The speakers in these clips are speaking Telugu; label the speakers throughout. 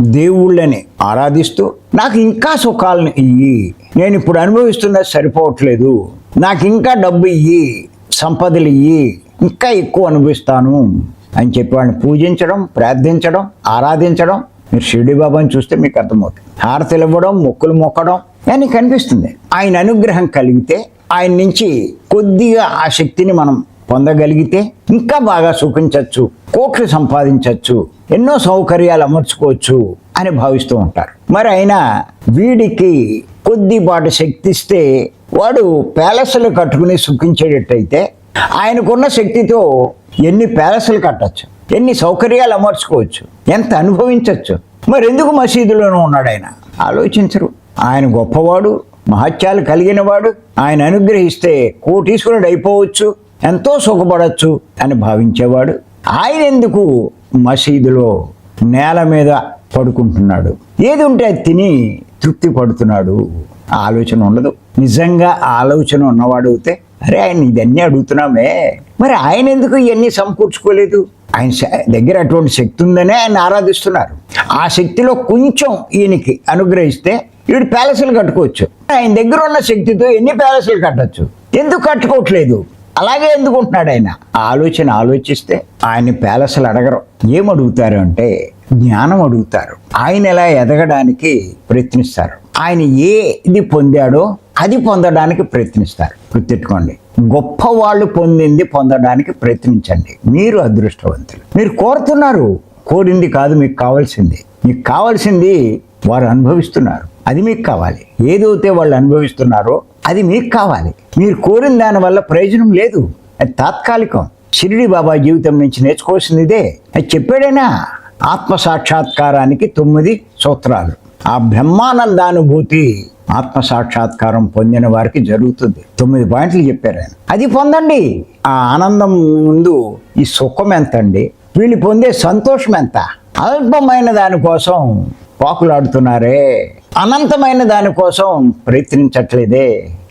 Speaker 1: దేవుళ్ళని ఆరాధిస్తూ నాకు ఇంకా సుఖాలను ఇయ్యి. నేను ఇప్పుడు అనుభవిస్తున్నది సరిపోవట్లేదు. నాకు ఇంకా డబ్బు ఇయ్యి సంపదలు ఇయ్యి ఇంకా ఎక్కువ అనుభవిస్తాను అని చెప్పి వాడిని పూజించడం ప్రార్థించడం ఆరాధించడం మీరు షిరిడి బాబాని చూస్తే మీకు అర్థమవుతుంది. హారతలు ఇవ్వడం మొక్కులు మొక్కడం అని కనిపిస్తుంది. ఆయన అనుగ్రహం కలిగితే ఆయన నుంచి కొద్దిగా ఆ శక్తిని మనం పొందగలిగితే ఇంకా బాగా సుఖించవచ్చు కోట్లు సంపాదించవచ్చు ఎన్నో సౌకర్యాలు అమర్చుకోవచ్చు అని భావిస్తూ ఉంటారు. మరి అయినా వీడికి కొద్దిపాటి శక్తి ఇస్తే వాడు ప్యాలెస్లు కట్టుకుని సుఖించేటట్టయితే ఆయనకున్న శక్తితో ఎన్ని ప్యాలెస్లు కట్టచ్చు ఎన్ని సౌకర్యాలు అమర్చుకోవచ్చు ఎంత అనుభవించవచ్చు మరి ఎందుకు మసీదులోనూ ఉన్నాడు ఆయన ఆలోచించరు. ఆయన గొప్పవాడు మహత్యాలు కలిగిన వాడు ఆయన అనుగ్రహిస్తే కోటీశ్వరుడు అయిపోవచ్చు ఎంతో సుఖపడవచ్చు అని భావించేవాడు. ఆయన ఎందుకు మసీదులో నేల మీద పడుకుంటున్నాడు? ఏది ఉంటే అది తిని తృప్తి పడుతున్నాడు? ఆలోచన ఉండదు. నిజంగా ఆ ఆలోచన ఉన్నవాడు అయితే అరే ఆయన ఇదన్నీ అడుగుతున్నామే. మరి ఆయన ఎందుకు ఇవన్నీ సమకూర్చుకోలేదు? ఆయన దగ్గర అటువంటి శక్తి ఉందనే ఆయన ఆరాధిస్తున్నారు. ఆ శక్తిలో కొంచెం ఈయనకి అనుగ్రహిస్తే వీడు ప్యాలెస్లు కట్టుకోవచ్చు. ఆయన దగ్గర ఉన్న శక్తితో ఎన్ని ప్యాలెస్లు కట్టొచ్చు? ఎందుకు కట్టుకోవట్లేదు? అలాగే ఎందుకుంటున్నాడు ఆయన? ఆ ఆలోచన ఆలోచిస్తే ఆయన ప్యాలెస్లు అడగరు. ఏమడుగుతారు అంటే జ్ఞానం అడుగుతారు. ఆయన ఎలా ఎదగడానికి ప్రయత్నిస్తారు? ఆయన ఏది పొందాడో అది పొందడానికి ప్రయత్నిస్తారు. గుర్తెట్టుకోండి గొప్ప వాళ్ళు పొందింది పొందడానికి ప్రయత్నించండి. మీరు అదృష్టవంతులు. మీరు కోరుతున్నారు కోరింది కాదు మీకు కావాల్సింది. మీకు కావాల్సింది వారు అనుభవిస్తున్నారు. అది మీకు కావాలి. ఏదైతే వాళ్ళు అనుభవిస్తున్నారో అది మీకు కావాలి. మీరు కోరిన దాని వల్ల ప్రయోజనం లేదు. అది తాత్కాలికం. షిరిడి బాబా జీవితం నుంచి నేర్చుకోవాల్సింది ఇదే. అది చెప్పాడేనా? ఆత్మ సాక్షాత్కారానికి తొమ్మిది సూత్రాలు. ఆ బ్రహ్మానందానుభూతి ఆత్మ సాక్షాత్కారం పొందిన వారికి జరుగుతుంది. తొమ్మిది పాయింట్లు చెప్పారు ఆయన. అది పొందండి. ఆ ఆనందం ముందు ఈ సుఖం ఎంత అండి వీళ్ళు పొందే సంతోషం ఎంత? అల్పమైన దానికోసం పాకులాడుతున్నారే. అనంతమైన దానికోసం ప్రయత్నించట్లేదే.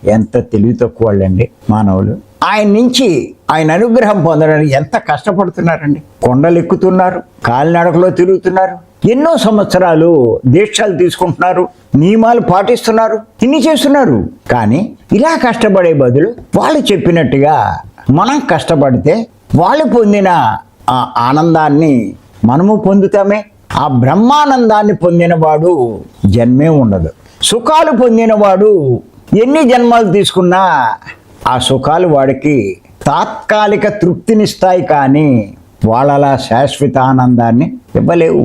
Speaker 1: ఎంత తెలివి తక్కువ వాళ్ళండి మానవులు. ఆయన నుంచి ఆయన అనుగ్రహం పొందడానికి ఎంత కష్టపడుతున్నారండి. కొండలు ఎక్కుతున్నారు కాలినడకలో తిరుగుతున్నారు ఎన్నో సంవత్సరాలు దీక్షలు తీసుకుంటున్నారు నియమాలు పాటిస్తున్నారు తిని చేస్తున్నారు. కానీ ఇలా కష్టపడే బదులు వాళ్ళు చెప్పినట్టుగా మనం కష్టపడితే వాళ్ళు పొందిన ఆ ఆనందాన్ని మనము పొందుతామే. ఆ బ్రహ్మానందాన్ని పొందినవాడు జన్మే ఉండదు. సుఖాలు పొందినవాడు ఎన్ని జన్మలు తీసుకున్నా ఆ సుఖాలు వాడికి తాత్కాలిక తృప్తినిస్తాయి కానీ వాళ్ళలా శాశ్వత ఆనందాన్ని ఇవ్వలేవు.